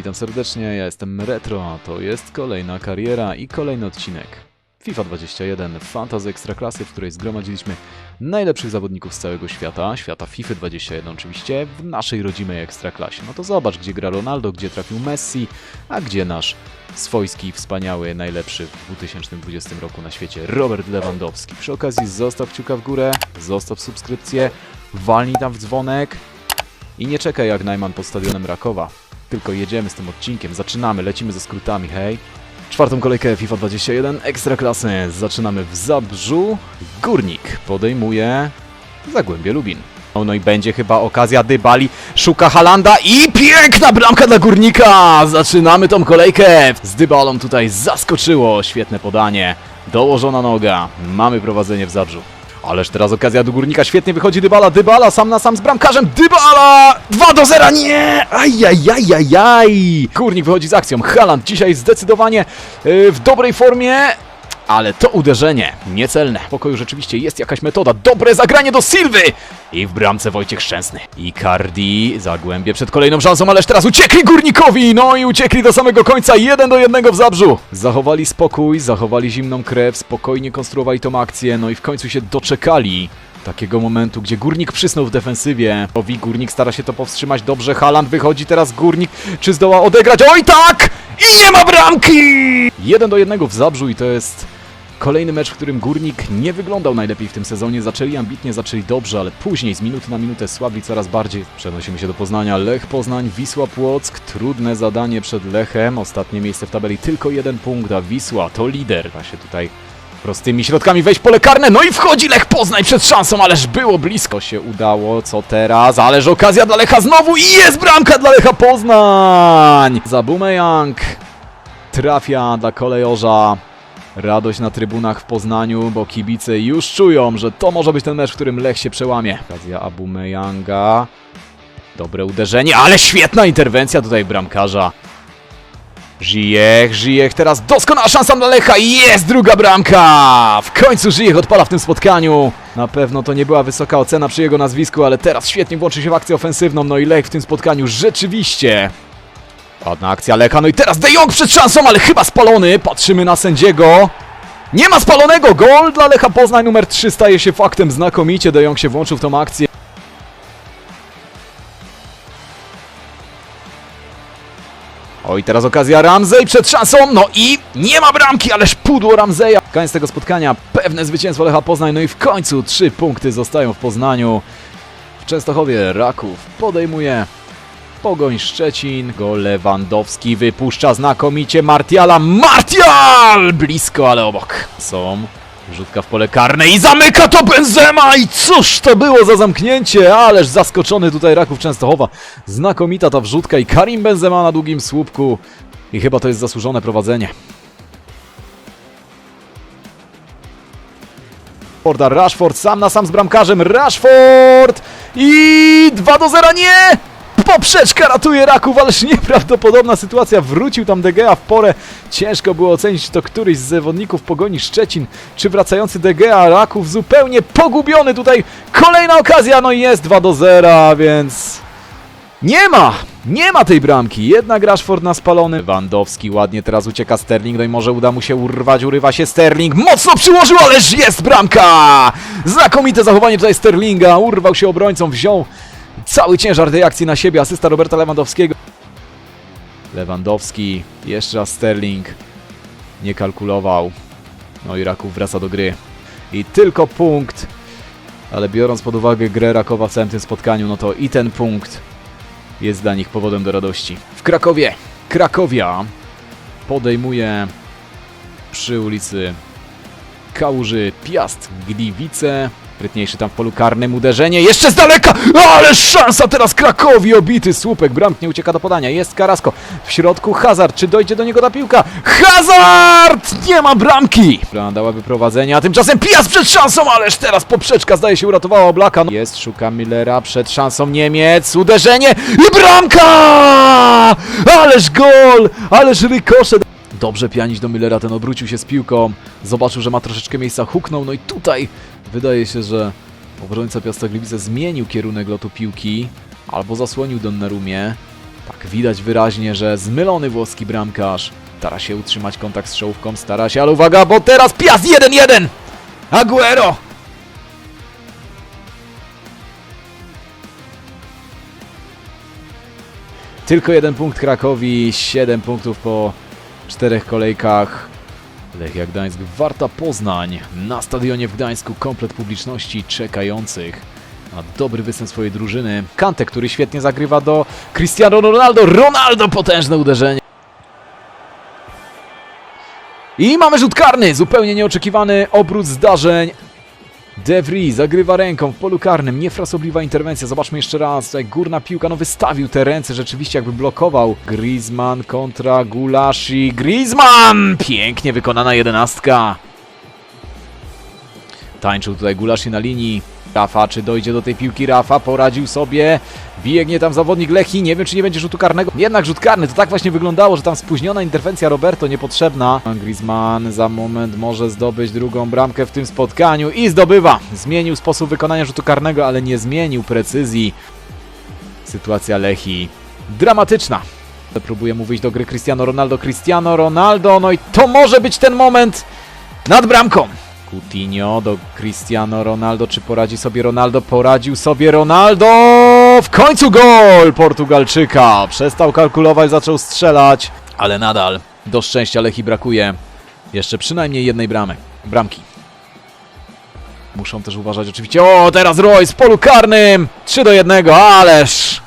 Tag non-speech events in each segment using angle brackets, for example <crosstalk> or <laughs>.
Witam serdecznie, ja jestem Retro, a to jest kolejna kariera i kolejny odcinek. FIFA 21, fantasy ekstraklasy, w której zgromadziliśmy najlepszych zawodników z całego świata, świata FIFA 21 oczywiście, w naszej rodzimej ekstraklasie. No to zobacz, gdzie gra Ronaldo, gdzie trafił Messi, a gdzie nasz swojski, wspaniały, najlepszy w 2020 roku na świecie Robert Lewandowski. Przy okazji zostaw kciuka w górę, zostaw subskrypcję, walnij tam w dzwonek i nie czekaj jak Najman pod stadionem Rakowa. Tylko jedziemy z tym odcinkiem, zaczynamy, lecimy ze skrótami, hej. Czwartą kolejkę FIFA 21 Ekstraklasy zaczynamy w Zabrzu. Górnik podejmuje Zagłębie Lubin. O, No i będzie chyba okazja Dybali, szuka Halanda i piękna bramka dla Górnika! Zaczynamy tą kolejkę! Z Dybalą tutaj zaskoczyło, świetne podanie, dołożona noga, mamy prowadzenie w Zabrzu. Ależ teraz okazja do Górnika, świetnie wychodzi Dybala, Dybala sam na sam z bramkarzem, Dybala! 2 do 0, nie! Ajajajajaj! Górnik wychodzi z akcją, Haland dzisiaj zdecydowanie yy, w dobrej formie, ale to uderzenie niecelne. W pokoju rzeczywiście jest jakaś metoda. Dobre zagranie do Silwy! I w bramce Wojciech Szczęsny. Icardi, Zagłębie przed kolejną szansą, ależ teraz uciekli Górnikowi! No i uciekli do samego końca, 1 do 1 w Zabrzu. Zachowali spokój, zachowali zimną krew, spokojnie konstruowali tą akcję, no i w końcu się doczekali takiego momentu, gdzie Górnik przysnął w defensywie. Owi Górnik stara się to powstrzymać dobrze. Haland wychodzi teraz Górnik. Czy zdoła odegrać? Oj tak! I nie ma bramki! 1 do 1 w Zabrzu i to jest kolejny mecz, w którym Górnik nie wyglądał najlepiej w tym sezonie. Zaczęli ambitnie, zaczęli dobrze, ale później z minuty na minutę słabli coraz bardziej. Przenosimy się do Poznania. Lech Poznań, Wisła Płock. Trudne zadanie przed Lechem. Ostatnie miejsce w tabeli tylko jeden punkt, a Wisła to lider. Da się tutaj prostymi środkami wejść pole karne, no i wchodzi Lech Poznań przed szansą, ależ było blisko się udało, co teraz, ależ okazja dla Lecha znowu i jest bramka dla Lecha Poznań! Zabumejang trafia dla kolejorza. Radość na trybunach w Poznaniu, bo kibice już czują, że to może być ten mecz, w którym Lech się przełamie. Okazja Abumeyanga. Dobre uderzenie, ale świetna interwencja tutaj bramkarza. Żyjech, Żyjech, teraz doskonała szansa dla Lecha i jest druga bramka! W końcu Żyjech odpala w tym spotkaniu. Na pewno to nie była wysoka ocena przy jego nazwisku, ale teraz świetnie włączy się w akcję ofensywną, no i Lech w tym spotkaniu rzeczywiście... Ładna akcja Lecha, no i teraz De Jong przed szansą, ale chyba spalony. Patrzymy na sędziego. Nie ma spalonego! Gol dla Lecha Poznań numer 3 staje się faktem znakomicie. De Jong się włączył w tą akcję. Oj, teraz okazja Ramsey przed szansą, no i nie ma bramki, ależ pudło Ramseya. Koniec tego spotkania, pewne zwycięstwo Lecha Poznań, no i w końcu trzy punkty zostają w Poznaniu. W Częstochowie Raków podejmuje Pogoń Szczecin, go Lewandowski wypuszcza znakomicie Martiala. Martial! Blisko, ale obok. Są. Rzutka w pole karne i zamyka to Benzema! I cóż to było za zamknięcie? Ależ zaskoczony tutaj Raków Częstochowa. Znakomita ta wrzutka i Karim Benzema na długim słupku. I chyba to jest zasłużone prowadzenie. Rashforda, Rashford sam na sam z bramkarzem, Rashford i 2 do 0, nie! Poprzeczka ratuje Raków, ależ nieprawdopodobna sytuacja, wrócił tam De Gea w porę, ciężko było ocenić to któryś z zawodników Pogoni Szczecin, czy wracający De Gea, Raków zupełnie pogubiony tutaj, kolejna okazja, no i jest 2 do 0, więc... Nie ma! Nie ma tej bramki! Jednak Rashford na spalony. Lewandowski ładnie teraz ucieka Sterling, no i może uda mu się urwać, urywa się Sterling. Mocno przyłożył, ależ jest bramka! Znakomite zachowanie tutaj Sterlinga, urwał się obrońcą, wziął cały ciężar tej akcji na siebie. Asysta Roberta Lewandowskiego. Lewandowski, jeszcze raz Sterling. Nie kalkulował. No i Raków wraca do gry. I tylko punkt. Ale biorąc pod uwagę grę Rakowa w całym tym spotkaniu, no to i ten punkt jest dla nich powodem do radości. W Krakowie Krakowia podejmuje przy ulicy Kałuży Piast Gliwice. Sprytniejszy tam w polu karnym uderzenie. Jeszcze z daleka! Ale szansa teraz Krakowi! Obity słupek. Bramk nie ucieka do podania. Jest Karasko. W środku Hazard. Czy dojdzie do niego ta piłka? Hazard! Nie ma bramki! Bramka dałaby prowadzenie, a tymczasem Piast przed szansą, ależ teraz poprzeczka zdaje się uratowała Oblaka. No, Jest, szuka Millera przed szansą Niemiec. Uderzenie i bramka! Ależ gol! Ależ rykoszet! Dobrze pianić do Millera, ten obrócił się z piłką, zobaczył, że ma troszeczkę miejsca, huknął, no i tutaj wydaje się, że obrońca Piasta Gliwice zmienił kierunek lotu piłki, albo zasłonił Donnarumie. Tak, widać wyraźnie, że zmylony włoski bramkarz stara się utrzymać kontakt z czołówką, stara się, ale uwaga, bo teraz Piast 1-1! Aguero! Tylko jeden punkt Krakowi, 7 punktów po czterech kolejkach. Lechia Gdańsk, Warta Poznań. Na stadionie w Gdańsku komplet publiczności czekających na dobry występ swojej drużyny. Kante, który świetnie zagrywa do Cristiano Ronaldo. Ronaldo potężne uderzenie. I mamy rzut karny, zupełnie nieoczekiwany obrót zdarzeń. De Vries zagrywa ręką w polu karnym, niefrasobliwa interwencja, zobaczmy jeszcze raz, tutaj górna piłka, no wystawił te ręce, rzeczywiście jakby blokował. Griezmann kontra Gulashi, Griezmann! Pięknie wykonana jedenastka. Tańczył tutaj Gulashi na linii. Rafa, czy dojdzie do tej piłki Rafa? Poradził sobie. Biegnie tam zawodnik Lechi. Nie wiem, czy nie będzie rzutu karnego. Jednak rzut karny. To tak właśnie wyglądało, że tam spóźniona interwencja Roberto niepotrzebna. Griezmann za moment może zdobyć drugą bramkę w tym spotkaniu i zdobywa. Zmienił sposób wykonania rzutu karnego, ale nie zmienił precyzji. Sytuacja Lechi dramatyczna. Próbuje wyjść do gry Cristiano Ronaldo. Cristiano Ronaldo. No i to może być ten moment nad bramką. Coutinho do Cristiano Ronaldo. Czy poradzi sobie Ronaldo? Poradził sobie Ronaldo! W końcu gol Portugalczyka! Przestał kalkulować, zaczął strzelać, ale nadal do szczęścia Lechi brakuje jeszcze przynajmniej jednej bramy. Bramki. Muszą też uważać oczywiście. O, teraz Royce w polu karnym! 3 do 1, ależ!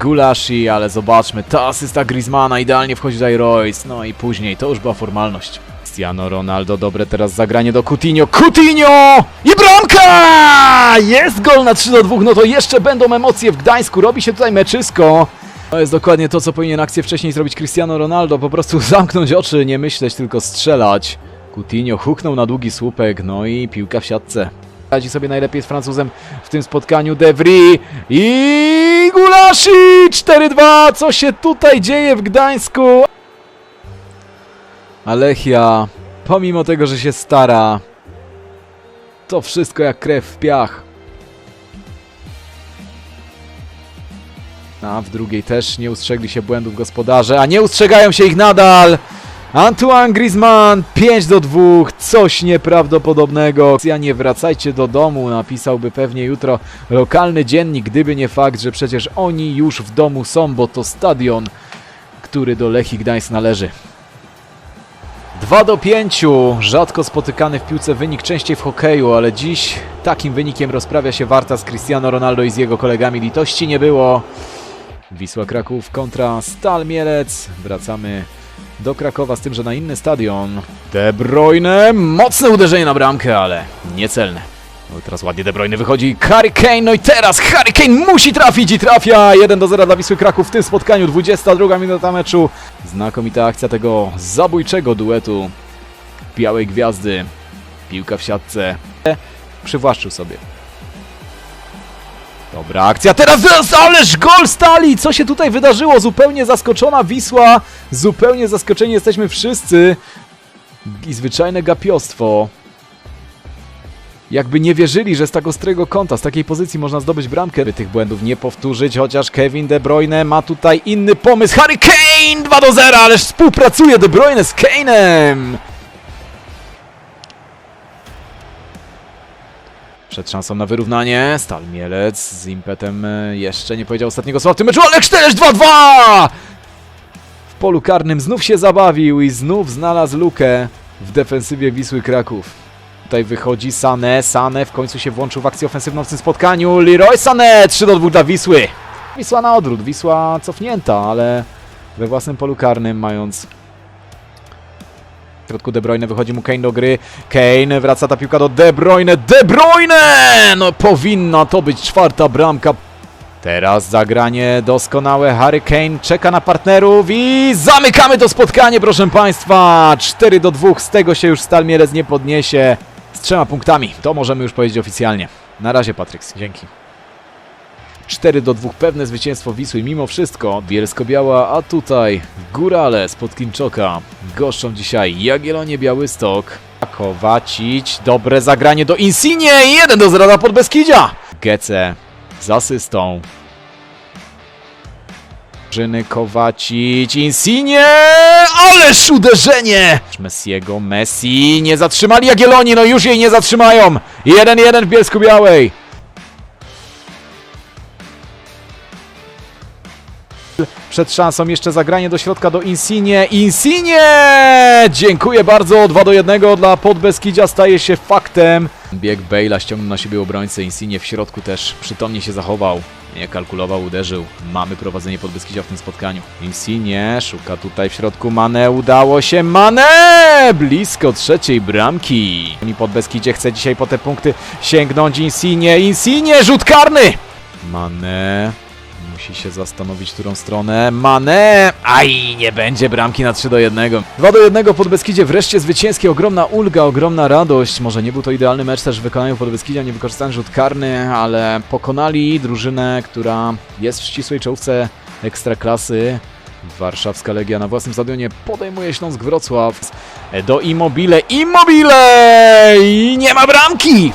Gulashi, ale zobaczmy, ta asysta Griezmana, idealnie wchodzi tutaj Royce, no i później, to już była formalność. Cristiano Ronaldo, dobre teraz zagranie do Coutinho, Coutinho! I bramka! Jest gol na 3 do 2, no to jeszcze będą emocje w Gdańsku, robi się tutaj meczysko. To jest dokładnie to, co powinien akcję wcześniej zrobić Cristiano Ronaldo, po prostu <laughs> zamknąć oczy, nie myśleć, tylko strzelać. Coutinho huknął na długi słupek, no i piłka w siatce. Radzi sobie najlepiej z Francuzem w tym spotkaniu De Vries i Gulashi 4-2. Co się tutaj dzieje w Gdańsku? Alechia, pomimo tego, że się stara, to wszystko jak krew w piach. A w drugiej też nie ustrzegli się błędów gospodarze, a nie ustrzegają się ich nadal. Antoine Griezmann 5 do 2, coś nieprawdopodobnego. Ja nie wracajcie do domu, napisałby pewnie jutro lokalny dziennik, gdyby nie fakt, że przecież oni już w domu są, bo to stadion, który do Lechii Gdańsk należy. 2 do 5, rzadko spotykany w piłce wynik, częściej w hokeju, ale dziś takim wynikiem rozprawia się Warta z Cristiano Ronaldo i z jego kolegami. Litości nie było. Wisła Kraków kontra Stal Mielec. Wracamy do Krakowa z tym, że na inny stadion. De Bruyne, mocne uderzenie na bramkę, ale niecelne. No teraz ładnie De Bruyne wychodzi. Harry Kane, no i teraz Harry Kane musi trafić i trafia. 1 do 0 dla Wisły Kraków w tym spotkaniu. 22 minuta meczu. Znakomita akcja tego zabójczego duetu Białej Gwiazdy. Piłka w siatce. Przywłaszczył sobie. Dobra akcja, teraz ależ gol stali! Co się tutaj wydarzyło? Zupełnie zaskoczona Wisła, zupełnie zaskoczeni jesteśmy wszyscy i zwyczajne gapiostwo. Jakby nie wierzyli, że z tak ostrego kąta, z takiej pozycji można zdobyć bramkę. By tych błędów nie powtórzyć, chociaż Kevin De Bruyne ma tutaj inny pomysł. Harry Kane 2 do 0, ależ współpracuje De Bruyne z Kane'em! Przed szansą na wyrównanie. Stal Mielec z impetem e, jeszcze nie powiedział ostatniego słowa w tym meczu, ale 4-2-2! W polu karnym znów się zabawił i znów znalazł lukę w defensywie Wisły Kraków. Tutaj wychodzi Sane, Sane w końcu się włączył w akcję ofensywną w tym spotkaniu. Leroy Sane 3 do 2 dla Wisły. Wisła na odwrót, Wisła cofnięta, ale we własnym polu karnym mając w środku De Bruyne wychodzi mu Kane do gry. Kane wraca ta piłka do De Bruyne. De Bruyne! No powinna to być czwarta bramka. Teraz zagranie doskonałe. Harry Kane czeka na partnerów i zamykamy to spotkanie, proszę Państwa. 4 do 2. Z tego się już Stal Mielec nie podniesie. Z trzema punktami. To możemy już powiedzieć oficjalnie. Na razie, Patryks. Dzięki. 4 do 2 pewne zwycięstwo Wisły mimo wszystko. Bielsko-Biała, a tutaj Górale spod Klinczoka. Goszczą dzisiaj Jagiellonie Białystok. Kowacić, dobre zagranie do Insigne i 1 do 0 dla Podbeskidzia. Gece z asystą. Żyny Kowacic, Insigne, ależ uderzenie! Messiego, Messi, nie zatrzymali Jagiellonii, no już jej nie zatrzymają! 1-1 w Bielsku Białej. Przed szansą jeszcze zagranie do środka do Insigne. Insigne! Dziękuję bardzo. 2 do 1 dla Podbeskidzia staje się faktem. Bieg Bale'a ściągnął na siebie obrońcę. Insigne w środku też przytomnie się zachował. Nie kalkulował, uderzył. Mamy prowadzenie Podbeskidzia w tym spotkaniu. Insigne szuka tutaj w środku Mane. Udało się Mane! Blisko trzeciej bramki. I Podbeskidzie chce dzisiaj po te punkty sięgnąć. Insigne, Insigne, rzut karny! Mane Musi się zastanowić, którą stronę. Mane! Aj, nie będzie bramki na 3 do 1. 2 do 1 pod Beskidzie wreszcie zwycięskie. Ogromna ulga, ogromna radość. Może nie był to idealny mecz też w wykonaniu pod Beskidzia, nie wykorzystany rzut karny, ale pokonali drużynę, która jest w ścisłej czołówce ekstraklasy. Warszawska Legia na własnym stadionie podejmuje Śląsk Wrocław. Do Immobile. Immobile! I nie ma bramki!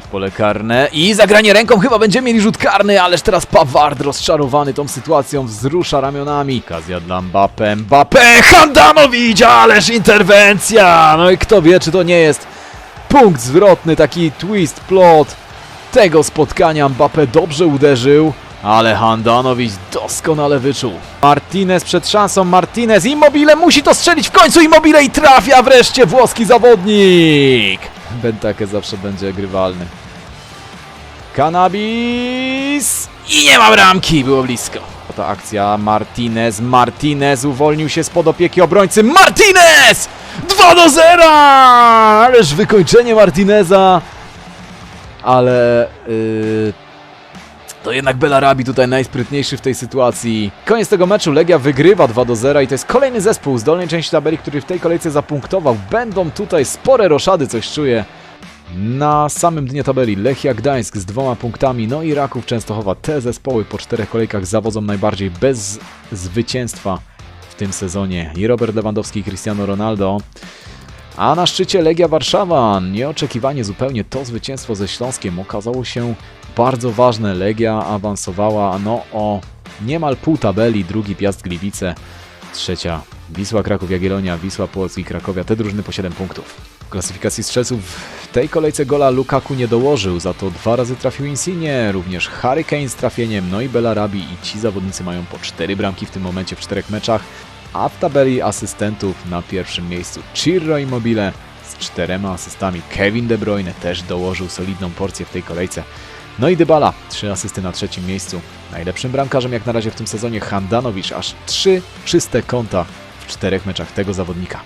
W pole karne i zagranie ręką chyba będziemy mieli rzut karny, ależ teraz Paward rozczarowany tą sytuacją wzrusza ramionami. Okazja dla Mbappé, Mbappé, Handanovic, ależ interwencja! No i kto wie, czy to nie jest punkt zwrotny, taki twist, plot tego spotkania. Mbappé dobrze uderzył, ale Handanovic doskonale wyczuł. Martinez przed szansą, Martinez, Immobile musi to strzelić w końcu, Immobile i trafia wreszcie włoski zawodnik! Bentake zawsze będzie grywalny. Cannabis i nie ma bramki, było blisko. Ta akcja Martinez, Martinez uwolnił się spod opieki obrońcy, Martinez! 2 do 0! Ależ wykończenie Martineza, ale yy, to jednak Belarabi tutaj najsprytniejszy w tej sytuacji. Koniec tego meczu, Legia wygrywa 2 do 0 i to jest kolejny zespół z dolnej części tabeli, który w tej kolejce zapunktował. Będą tutaj spore roszady, coś czuję. Na samym dnie tabeli Lechia Gdańsk z dwoma punktami, no i Raków Częstochowa. Te zespoły po czterech kolejkach zawodzą najbardziej bez zwycięstwa w tym sezonie. I Robert Lewandowski i Cristiano Ronaldo. A na szczycie Legia Warszawa. Nieoczekiwanie zupełnie to zwycięstwo ze Śląskiem okazało się bardzo ważne. Legia awansowała no o niemal pół tabeli. Drugi Piast Gliwice, trzecia Wisła Kraków Jagiellonia, Wisła Płock i Krakowia. Te drużyny po 7 punktów. W klasyfikacji strzelców w tej kolejce gola Lukaku nie dołożył, za to dwa razy trafił Insigne, również Harry Kane z trafieniem, no i Belarabi i ci zawodnicy mają po 4 bramki w tym momencie w czterech meczach, a w tabeli asystentów na pierwszym miejscu Cirro Immobile z czterema asystami. Kevin De Bruyne też dołożył solidną porcję w tej kolejce. No i Dybala, trzy asysty na trzecim miejscu. Najlepszym bramkarzem jak na razie w tym sezonie Handanowicz, aż trzy czyste konta w czterech meczach tego zawodnika.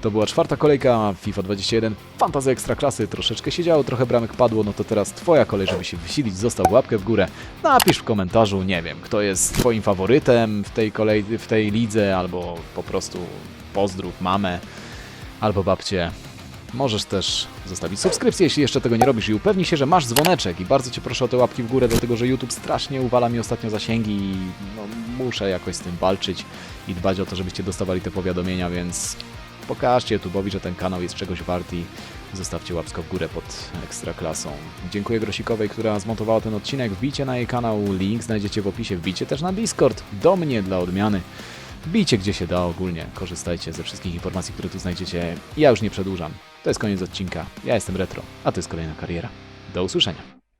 To była czwarta kolejka FIFA 21. Fantazja Ekstraklasy. Troszeczkę się działo, trochę bramek padło. No to teraz twoja kolej, żeby się wysilić. Zostaw łapkę w górę. Napisz w komentarzu, nie wiem, kto jest twoim faworytem w tej, kolej, w tej lidze, albo po prostu pozdrów mamę, albo babcię. Możesz też zostawić subskrypcję, jeśli jeszcze tego nie robisz i upewnij się, że masz dzwoneczek i bardzo Cię proszę o te łapki w górę, dlatego że YouTube strasznie uwala mi ostatnio zasięgi i no, muszę jakoś z tym walczyć i dbać o to, żebyście dostawali te powiadomienia, więc pokażcie YouTube'owi, że ten kanał jest czegoś wart i zostawcie łapsko w górę pod Ekstraklasą. Dziękuję Grosikowej, która zmontowała ten odcinek. Wbijcie na jej kanał, link znajdziecie w opisie. Wbijcie też na Discord, do mnie dla odmiany. Wbijcie gdzie się da ogólnie, korzystajcie ze wszystkich informacji, które tu znajdziecie. Ja już nie przedłużam. To jest koniec odcinka. Ja jestem Retro, a to jest kolejna kariera. Do usłyszenia.